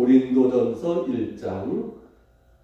고린도전서 1장.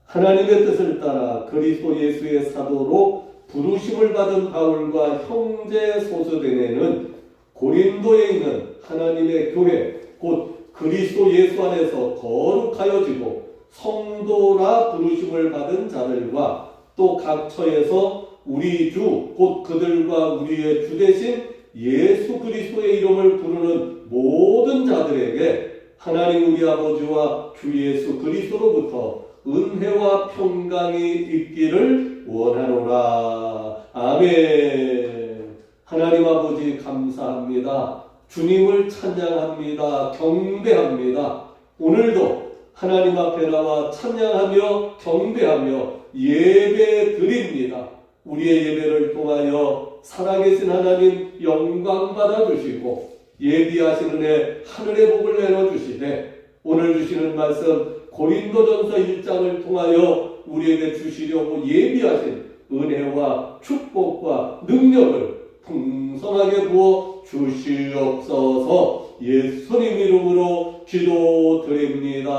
하나님의 뜻을 따라 그리스도 예수의 사도로 부르심을 받은 바울과 형제 소수대네는 고린도에 있는 하나님의 교회 곧 그리스도 예수 안에서 거룩하여지고 성도라 부르심을 받은 자들과 또 각 처에서 우리 주 곧 그들과 우리의 주 대신 예수 그리스도의 이름을 부르는 모든 자들에게 하나님 우리 아버지와 주 예수 그리스도로부터 은혜와 평강이 있기를 원하노라. 아멘. 하나님 아버지 감사합니다. 주님을 찬양합니다. 경배합니다. 오늘도 하나님 앞에 나와 찬양하며 경배하며 예배 드립니다. 우리의 예배를 통하여 살아계신 하나님 영광 받아 주시고 예비하시는 애 하늘의 복을 내려 주시되 오늘 주시는 말씀 고린도전서 1장을 통하여 우리에게 주시려고 예비하신 은혜와 축복과 능력을 풍성하게 부어 주시옵소서 예수님 이름으로 기도드립니다.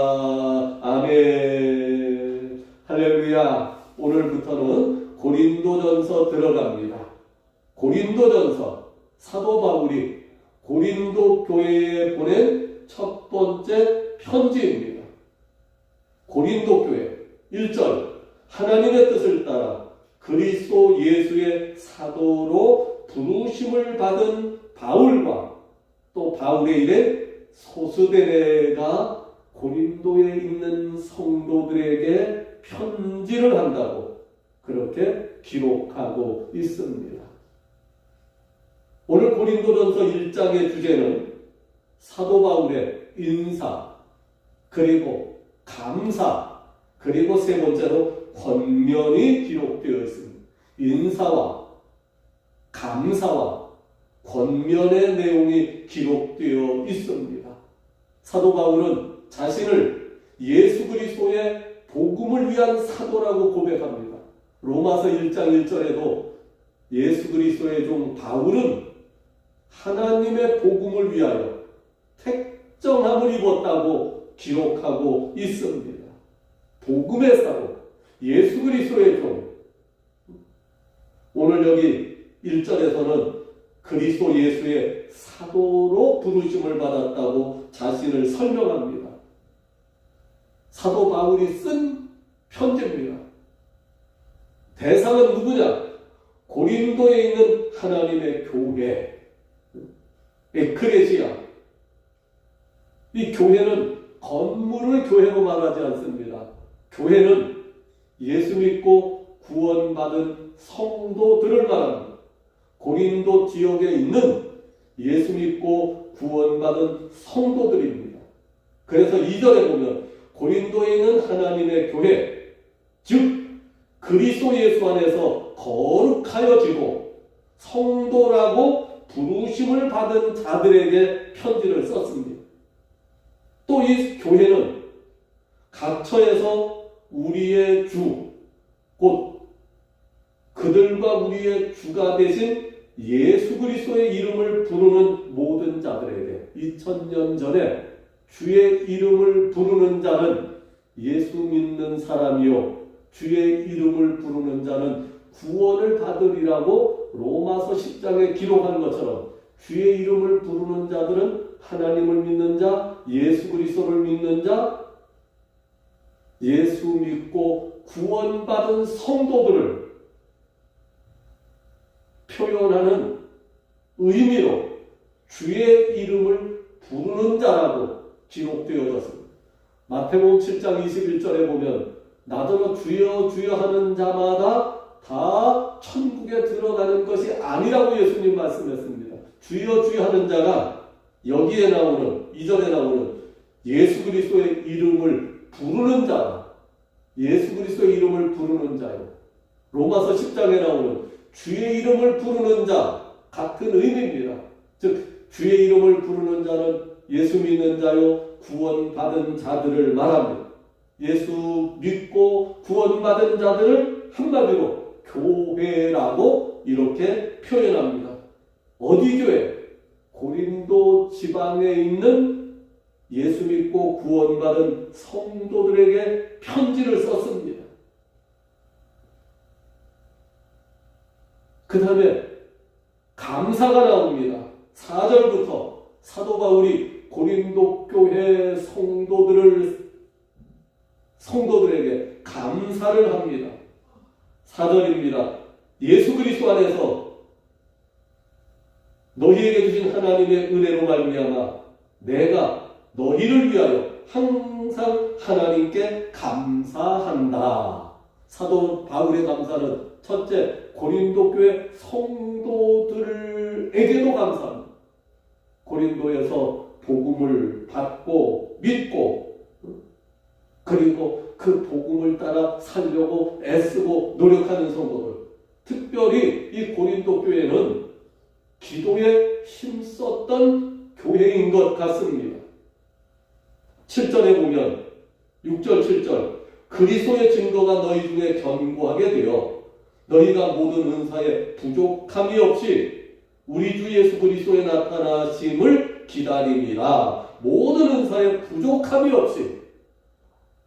아멘. 할렐루야. 오늘부터는 고린도전서 들어갑니다. 고린도전서 사도 바울이 고린도 교회에 보낸 첫 번째 편지입니다. 고린도 교회 1절 하나님의 뜻을 따라 그리스도 예수의 사도로 부르심을 받은 바울과 또 바울의 일에 소수대가 고린도에 있는 성도들에게 편지를 한다고 그렇게 기록하고 있습니다. 오늘 고린도전서 1장의 주제는 사도 바울의 인사 그리고 감사 그리고 세 번째로 권면이 기록되어 있습니다. 인사와 감사와 권면의 내용이 기록되어 있습니다. 사도 바울은 자신을 예수 그리스도의 복음을 위한 사도라고 고백합니다. 로마서 1장 1절에도 예수 그리스도의 종 바울은 하나님의 복음을 위하여 택정함을 입었다고 기록하고 있습니다. 복음의 사도, 예수 그리스도의 종. 오늘 여기 1절에서는 그리스도 예수의 사도로 부르심을 받았다고 자신을 설명합니다. 사도 바울이 쓴 편지입니다. 대상은 누구냐? 고린도에 있는 하나님의 교회, 에크레시아. 이 교회는 건물을 교회로 말하지 않습니다. 교회는 예수 믿고 구원받은 성도들을 말합니다. 고린도 지역에 있는 예수 믿고 구원받은 성도들입니다. 그래서 2절에 보면 고린도에 있는 하나님의 교회, 즉 그리스도 예수 안에서 거룩하여지고 성도라고 부르심을 받은 자들에게 편지를 썼습니다. 또 이 교회는 각처에서 우리의 주, 곧 그들과 우리의 주가 되신 예수 그리스도의 이름을 부르는 모든 자들에게 2000년 전에 주의 이름을 부르는 자는 예수 믿는 사람이요 주의 이름을 부르는 자는 구원을 받으리라고 로마서 10장에 기록한 것처럼 주의 이름을 부르는 자들은 하나님을 믿는 자, 예수 그리스도를 믿는 자, 예수 믿고 구원받은 성도들을 표현하는 의미로 주의 이름을 부르는 자라고 기록되어졌습니다. 마태복음 7장 21절에 보면 나더러 주여 주여 하는 자마다 다 천국에 들어가는 것이 아니라고 예수님 말씀했습니다. 주여 주여 하는 자가 여기에 나오는 이절에 나오는 예수 그리스도의 이름을 부르는 자, 예수 그리스도의 이름을 부르는 자요. 로마서 10장에 나오는 주의 이름을 부르는 자 같은 의미입니다. 즉 주의 이름을 부르는 자는 예수 믿는 자요 구원받은 자들을 말합니다. 예수 믿고 구원받은 자들을 한마디로 교회라고 이렇게 표현합니다. 어디 교회? 고린도 지방에 있는 예수 믿고 구원받은 성도들에게 편지를 썼습니다. 그 다음에 감사가 나옵니다. 4절부터 사도 바울이 고린도 교회 성도들을 성도들에게 감사를 합니다. 4절입니다. 예수 그리스도 안에서 너희에게 주신 하나님의 은혜로 말미암아 내가 너희를 위하여 항상 하나님께 감사한다. 사도 바울의 감사는 첫째 고린도 교회 성도들에게도 감사합니다. 고린도에서 복음을 받고 믿고 그리고 그 복음을 따라 살려고 애쓰고 노력하는 성도들 특별히 이 고린도 교회는 기도에 힘썼던 교회인 것 같습니다. 7절에 보면 6절 7절 그리스도의 증거가 너희 중에 견고하게 되어 너희가 모든 은사에 부족함이 없이 우리 주 예수 그리스도의 나타나심을 기다립니다. 모든 은사에 부족함이 없이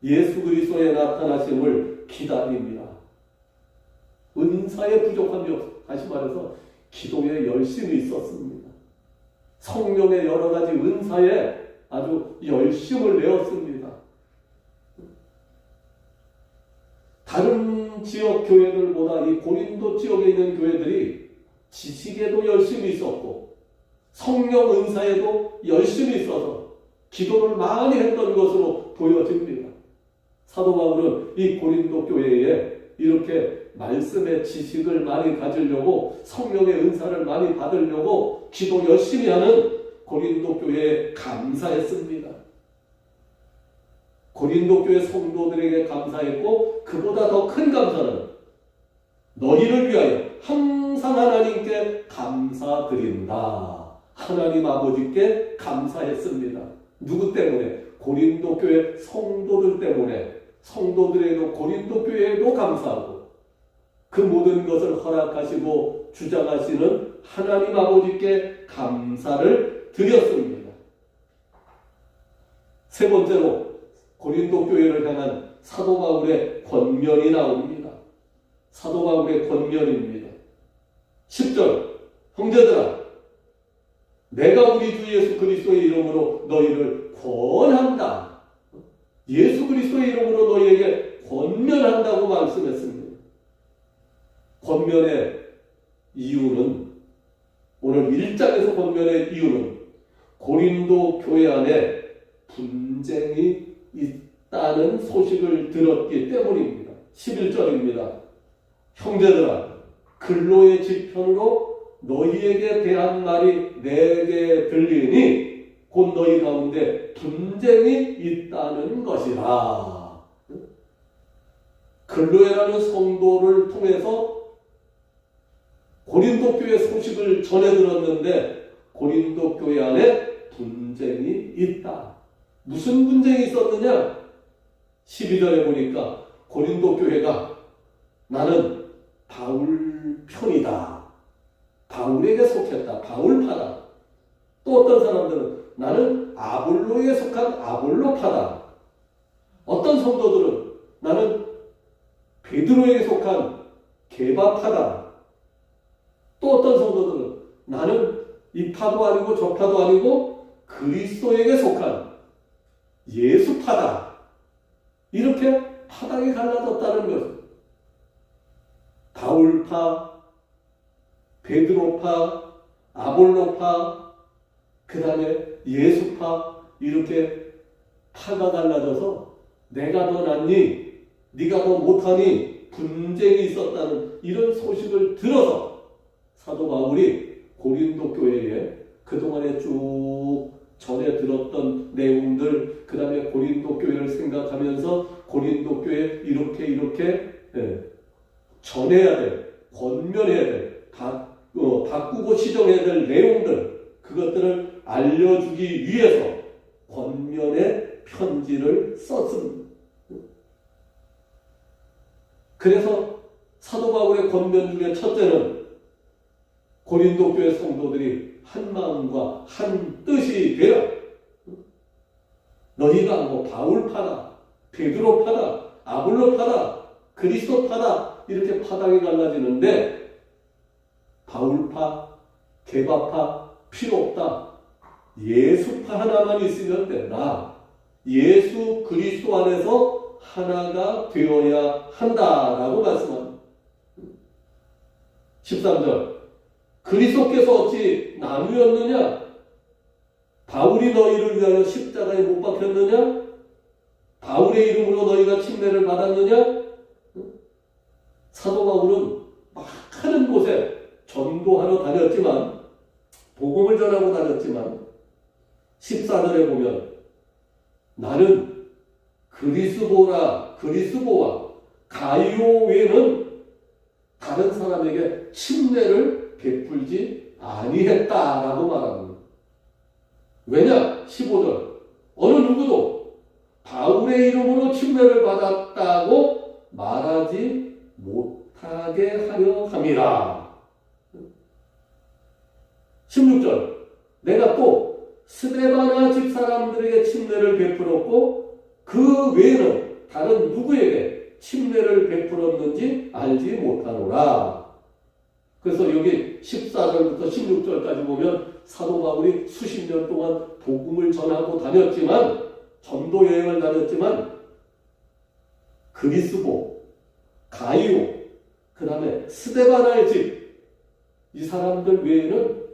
예수 그리스도의 나타나심을 기다립니다. 은사에 부족함이 없, 다시 말해서 기도에 열심히 있었습니다. 성령의 여러 가지 은사에 아주 열심을 내었습니다. 다른 지역 교회들보다 이 고린도 지역에 있는 교회들이 지식에도 열심히 있었고 성령 은사에도 열심히 있어서 기도를 많이 했던 것으로 보여집니다. 사도 바울은 이 고린도 교회에 이렇게 말씀의 지식을 많이 가지려고 성령의 은사를 많이 받으려고 기도 열심히 하는 고린도 교회에 감사했습니다. 고린도 교회 성도들에게 감사했고 그보다 더 큰 감사는 너희를 위하여 항상 하나님께 감사드린다. 하나님 아버지께 감사했습니다. 누구 때문에? 고린도 교회 성도들 때문에 성도들에도 고린도 교회에도 감사하고 그 모든 것을 허락하시고 주장하시는 하나님 아버지께 감사를 드렸습니다. 세 번째로 고린도 교회를 향한 사도 바울의 권면이 나옵니다. 사도 바울의 권면입니다. 10절 형제들아 내가 우리 주 예수 그리스도의 이름으로 너희를 권한다. 예수 그리스도의 이름으로 너희에게 권면한다고 말씀했습니다. 권면의 이유는 오늘 1장에서 권면의 이유는 고린도 교회 안에 분쟁이 있다는 소식을 들었기 때문입니다. 11절입니다. 형제들아 근로의 지편으로 너희에게 대한 말이 내게 들리니 곧 너희 가운데 분쟁 이 있다는 것이라. 근로에라는 성도를 통해서 고린도 교회 소식을 전해 들었는데 고린도 교회 안에 분쟁이 있다. 무슨 분쟁이 있었느냐? 12절에 보니까 고린도 교회가 나는 바울 편이다. 바울에게 속했다. 바울파다. 또 어떤 사람들은 나는 아볼로에 속한 아볼로파다. 어떤 성도들은 나는 베드로에게 속한 게바파다. 또 어떤 성도들은 나는 이 파도 아니고 저 파도 아니고 그리스도에게 속한 예수파다. 이렇게 파당이 갈라졌다는 것. 바울파, 베드로파, 아볼로파, 그 다음에 예수파 이렇게 파가 갈라져서 내가 더 낫니, 네가 더 못하니? 분쟁이 있었다는 이런 소식을 들어서 사도 바울이 고린도 교회에 그동안에 쭉 전에 들었던 내용들, 그 다음에 고린도 교회를 생각하면서 고린도 교회 이렇게 이렇게 예, 전해야 될, 권면해야 될, 바, 어, 바꾸고 시정해야 될 내용들, 그것들을 알려주기 위해서 권면의 편지를 썼습니다. 그래서 사도 바울의 권면 중에 첫째는 고린도 교회 성도들이 한 마음과 한 뜻이 되어 너희가 뭐 바울파다, 베드로파다, 아볼로파다, 그리스도파다 이렇게 파당이 갈라지는데 바울파, 개바파 필요 없다. 예수파 하나만 있으면 된다. 예수 그리스도 안에서 하나가 되어야 한다라고 말씀합니다. 13절 그리스도께서 어찌 나누었느냐? 바울이 너희를 위하여 십자가에 못 박혔느냐? 바울의 이름으로 너희가 침례를 받았느냐? 사도 바울은 막 하는 곳에 전도하러 다녔지만 복음을 전하고 다녔지만 14절에 보면 나는 그리스도라 그리스도와 가이오 외에는 다른 사람에게 침례를 베풀지 아니했다라고 말합니다. 왜냐? 15절 어느 누구도 바울의 이름으로 침례를 받았다고 말하지 못하게 하려 함이라. 16절 내가 또 스데바나 집 사람들에게 침례를 베풀었고 그 외에는 다른 누구에게 침례를 베풀었는지 알지 못하노라. 그래서 여기 14절부터 16절까지 보면 사도 바울이 수십 년 동안 복음을 전하고 다녔지만 전도 여행을 다녔지만 그리스보, 가이오, 그 다음에 스데바나의 집 이 사람들 외에는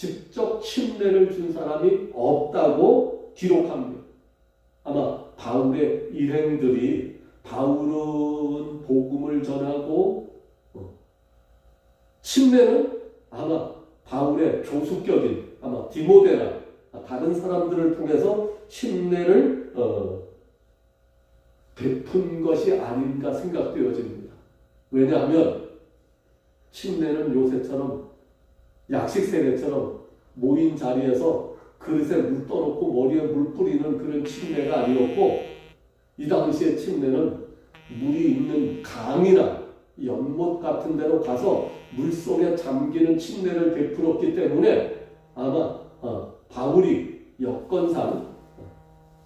직접 침례를 준 사람이 없다고 기록합니다. 아마 바울의 일행들이 바울은 복음을 전하고 어, 침례는 아마 바울의 조수격인 아마 디모데나 다른 사람들을 통해서 침례를 어, 베푼 것이 아닌가 생각되어집니다. 왜냐하면 침례는 요새처럼 약식 세례처럼 모인 자리에서 그릇에 물 떠놓고 머리에 물 뿌리는 그런 침례가 아니었고 이 당시의 침례는 물이 있는 강이나 연못 같은 데로 가서 물 속에 잠기는 침례를 베풀었기 때문에 아마 어, 바울이 여건상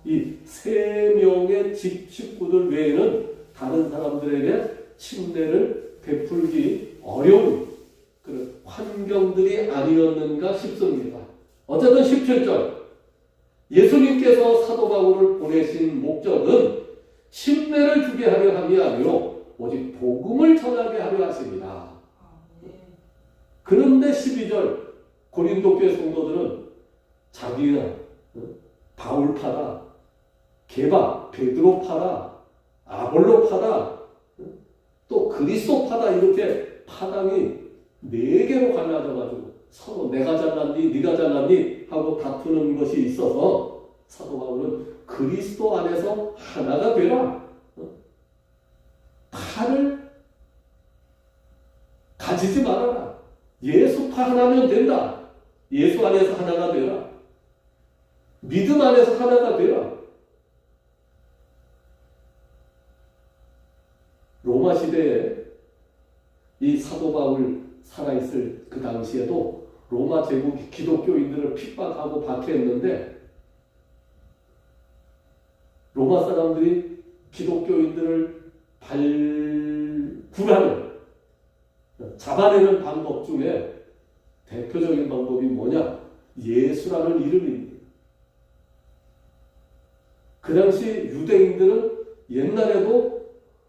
이 세 명의 집 식구들 외에는 다른 사람들에게 침례를 베풀기 어려운 그런 환경들이 아니었는가 싶습니다. 어쨌든 17절 예수님께서 사도 바울을 보내신 목적은 침례를 주게 하려 함이 아니요 오직 복음을 전하게 하려 하십니다. 그런데 12절 고린도 교회 성도들은 자기는 어? 바울파다, 개바, 베드로파다, 아볼로파다, 어? 또 그리스도 파다 이렇게 파당이 네 개로 갈라져가지고 서로 내가 잘났니, 네가 잘났니 하고 다투는 것이 있어서 사도 바울은 그리스도 안에서 하나가 되라. 어? 팔을 가지지 말아라. 예수파 하나면 된다. 예수 안에서 하나가 되라. 믿음 안에서 하나가 되라. 로마 시대에 이 사도 바울 살아있을 그 당시에도 로마 제국이 기독교인들을 핍박하고 박해했는데 로마 사람들이 기독교인들을 발굴하는 잡아내는 방법 중에 대표적인 방법이 뭐냐? 예수라는 이름입니다. 그 당시 유대인들은 옛날에도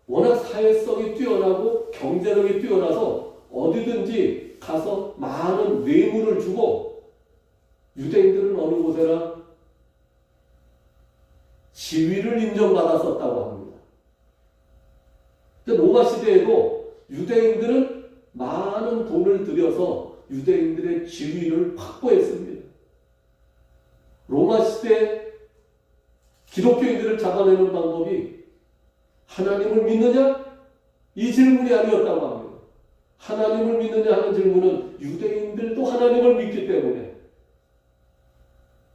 워낙 사회성이 뛰어나고 경제력이 뛰어나서 어디든지 가서 많은 뇌물을 주고 유대인들은 어느 곳에나 지위를 인정받았었다고 합니다. 근데 로마 시대에도 유대인들은 많은 돈을 들여서 유대인들의 지위를 확보했습니다. 로마 시대 기독교인들을 잡아내는 방법이 하나님을 믿느냐? 이 질문이 아니었다고 합니다. 하나님을 믿느냐 하는 질문은 유대인들도 하나님을 믿기 때문에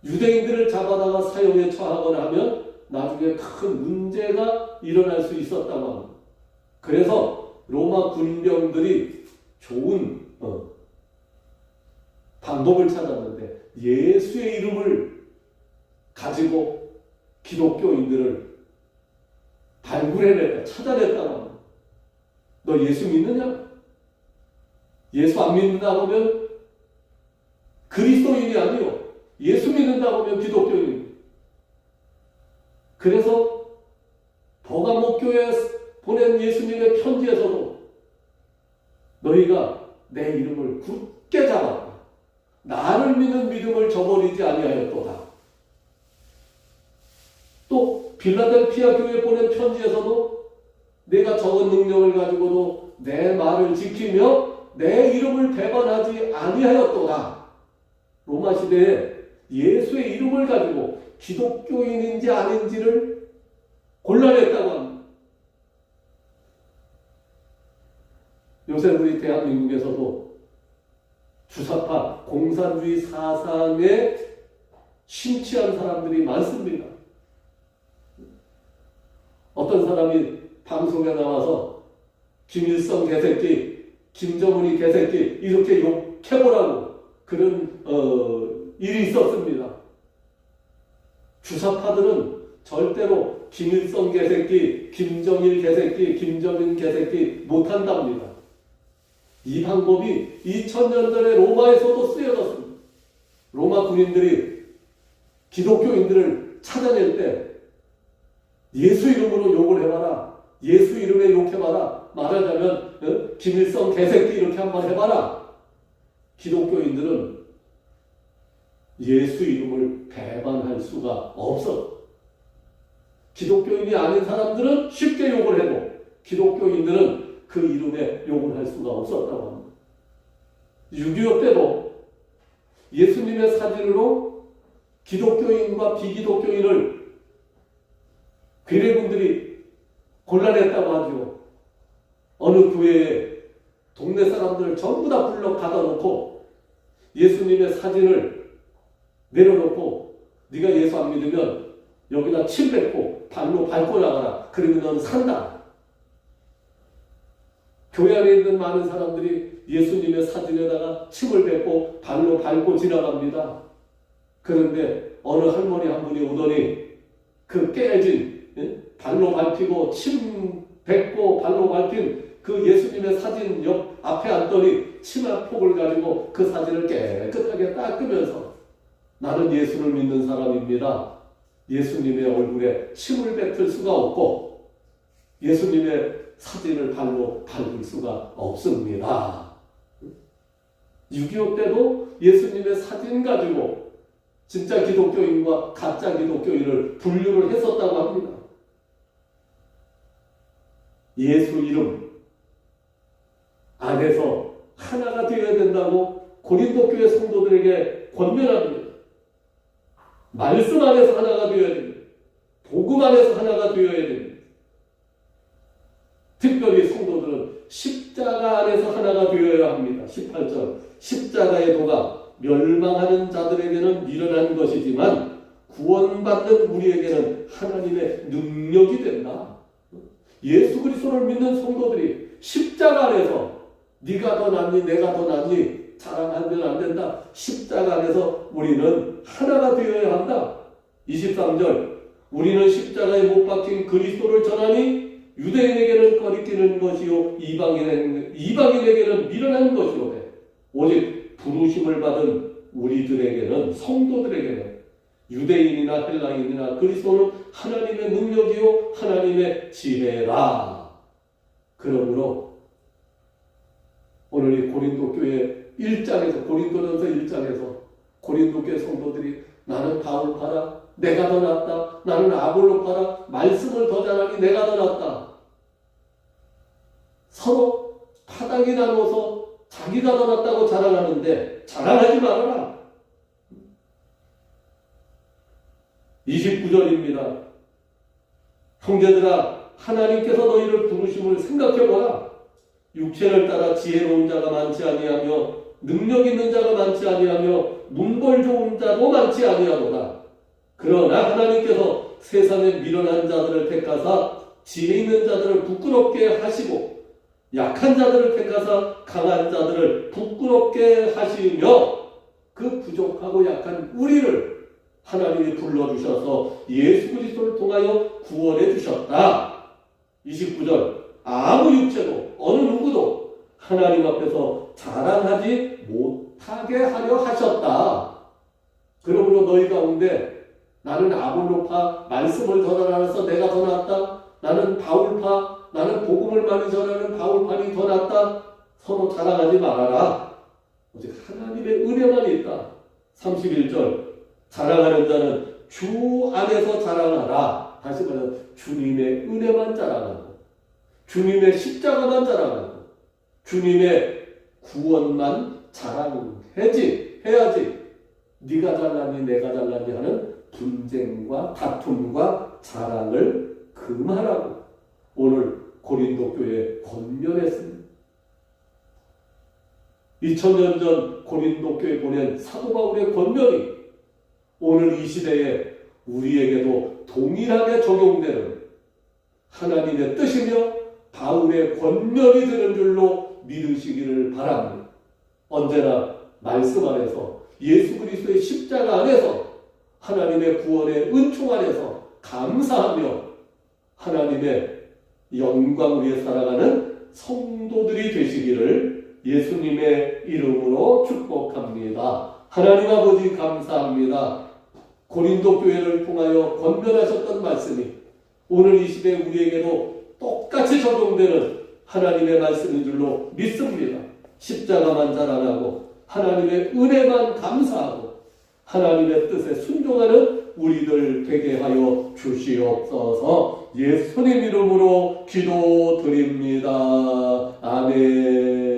유대인들을 잡아다가 사형에 처하거나 하면 나중에 큰 문제가 일어날 수 있었다고 합니다. 그래서 로마 군병들이 좋은 어, 방법을 찾았는데 예수의 이름을 가지고 기독교인들을 발굴해냈다, 찾아냈다고 합니다. 너 예수 믿느냐? 예수 안 믿는다고 하면 그리스도인이 아니요. 예수 믿는다고 하면 기독교인. 그래서 버가목교에 보낸 예수님의 편지에서도 너희가 내 이름을 굳게 잡았다. 나를 믿는 믿음을 저버리지 아니하였도다. 또 빌라델피아 교회에 보낸 편지에서도 내가 적은 능력을 가지고도 내 말을 지키며 내 이름을 배반하지 아니하였도다. 로마 시대에 예수의 이름을 가지고 기독교인인지 아닌지를 곤란했다고 합니다. 요새 우리 대한민국에서도 주사파 공산주의 사상에 심취한 사람들이 많습니다. 어떤 사람이 방송에 나와서 김일성 개새끼, 김정은이 개새끼 이렇게 욕해보라고 그런 어, 일이 있었습니다. 주사파들은 절대로 김일성 개새끼, 김정일 개새끼, 김정은 개새끼 못한답니다. 이 방법이 2000년 전에 로마에서도 쓰여졌습니다. 로마 군인들이 기독교인들을 찾아낼 때 예수 이름으로 욕을 해봐라. 예수 이름에 욕해봐라. 말하자면 어? 김일성 개새끼 이렇게 한번 해봐라. 기독교인들은 예수 이름을 배반할 수가 없어. 기독교인이 아닌 사람들은 쉽게 욕을 해도 기독교인들은 그 이름에 욕을 할 수가 없었다고 합니다. 6.25 때도 예수님의 사진으로 기독교인과 비기독교인을 괴뢰군들이 곤란했다고 하죠. 어느 교회에 동네 사람들을 전부 다 불러 가다 놓고 예수님의 사진을 내려놓고 네가 예수 안 믿으면 여기다 침 뱉고 발로 밟고 나가라. 그러면 너는 산다. 교회 안에 있는 많은 사람들이 예수님의 사진에다가 침을 뱉고 발로 밟고 지나갑니다. 그런데 어느 할머니 한 분이 오더니 그 깨진 예? 발로 밟히고 침 뱉고 발로 밟힌 그 예수님의 사진 옆 앞에 앉더니 치마 폭을 가지고 그 사진을 깨끗하게 닦으면서 나는 예수를 믿는 사람입니다. 예수님의 얼굴에 침을 뱉을 수가 없고 예수님의 사진을 발로 밟을 수가 없습니다. 6.25 때도 예수님의 사진 가지고 진짜 기독교인과 가짜 기독교인을 분류를 했었다고 합니다. 예수 이름 안에서 하나가 되어야 된다고 고린도 교회 성도들에게 권면합니다. 말씀 안에서 하나가 되어야 됩니다. 복음 안에서 하나가 되어야 됩니다. 특별히 성도들은 십자가 안에서 하나가 되어야 합니다. 18절 십자가의 도가 멸망하는 자들에게는 미련한 것이지만 구원받는 우리에게는 하나님의 능력이 된다. 예수 그리스도를 믿는 성도들이 십자가 안에서 네가 더 낫니 내가 더 낫니 자랑하면 안 된다. 십자가 안에서 우리는 하나가 되어야 한다. 23절 우리는 십자가에 못 박힌 그리스도를 전하니 유대인에게는 거리끼는 것이요 이방인에게는, 이방인에게는 미련한 것이요 오직 부르심을 받은 우리들에게는 성도들에게는 유대인이나 헬라인이나 그리스도는 하나님의 능력이요 하나님의 지혜라. 그러므로 오늘 이 고린도 교회 1장에서 고린도전서 1장에서 고린도 교회 성도들이 나는 바울 파라 내가 더 낫다. 나는 아볼로 파라 말씀을 더 잘하니 내가 더 낫다. 서로 파당이 나눠서 자기가 더 낫다고 자랑하는데 자랑하지 말아라. 29절입니다. 형제들아 하나님께서 너희를 부르심을 생각해보라 육체를 따라 지혜로운 자가 많지 아니하며 능력 있는 자가 많지 아니하며 문벌 좋은 자도 많지 아니하노라. 그러나 하나님께서 세상에 미련한 자들을 택하사 지혜 있는 자들을 부끄럽게 하시고 약한 자들을 택하사 강한 자들을 부끄럽게 하시며 그 부족하고 약한 우리를 하나님이 불러주셔서 예수 그리스도를 통하여 구원해 주셨다. 29절 아무 육체도 어느 누구도 하나님 앞에서 자랑하지 못하게 하려 하셨다. 그러므로 너희 가운데 나는 아볼로파 말씀을 더 전하면서 내가 더 낫다. 나는 바울파 나는 복음을 많이 전하는 바울파니 더 낫다. 서로 자랑하지 말아라. 오직 하나님의 은혜만 있다. 31절 자랑하는 자는 주 안에서 자랑하라. 다시 말하면 주님의 은혜만 자랑하고 주님의 십자가만 자랑하고 주님의 구원만 자랑해지 해야지 네가 잘났니 내가 잘났니 하는 분쟁과 다툼과 자랑을 금하라고 오늘 고린도 교회에 권면했습니다. 2000년 전 고린도 교회 보낸 사도 바울의 권면이 오늘 이 시대에 우리에게도 동일하게 적용되는 하나님의 뜻이며 바울의 권면이 되는 줄로 믿으시기를 바랍니다. 언제나 말씀 안에서 예수 그리스도의 십자가 안에서 하나님의 구원의 은총 안에서 감사하며 하나님의 영광 위에 살아가는 성도들이 되시기를 예수님의 이름으로 축복합니다. 하나님 아버지 감사합니다. 고린도 교회를 통하여 권면하셨던 말씀이 오늘 이 시대 우리에게도 똑같이 적용되는 하나님의 말씀인 줄로 믿습니다. 십자가만 자랑하고 하나님의 은혜만 감사하고 하나님의 뜻에 순종하는 우리들 되게 하여 주시옵소서 예수님 이름으로 기도드립니다. 아멘.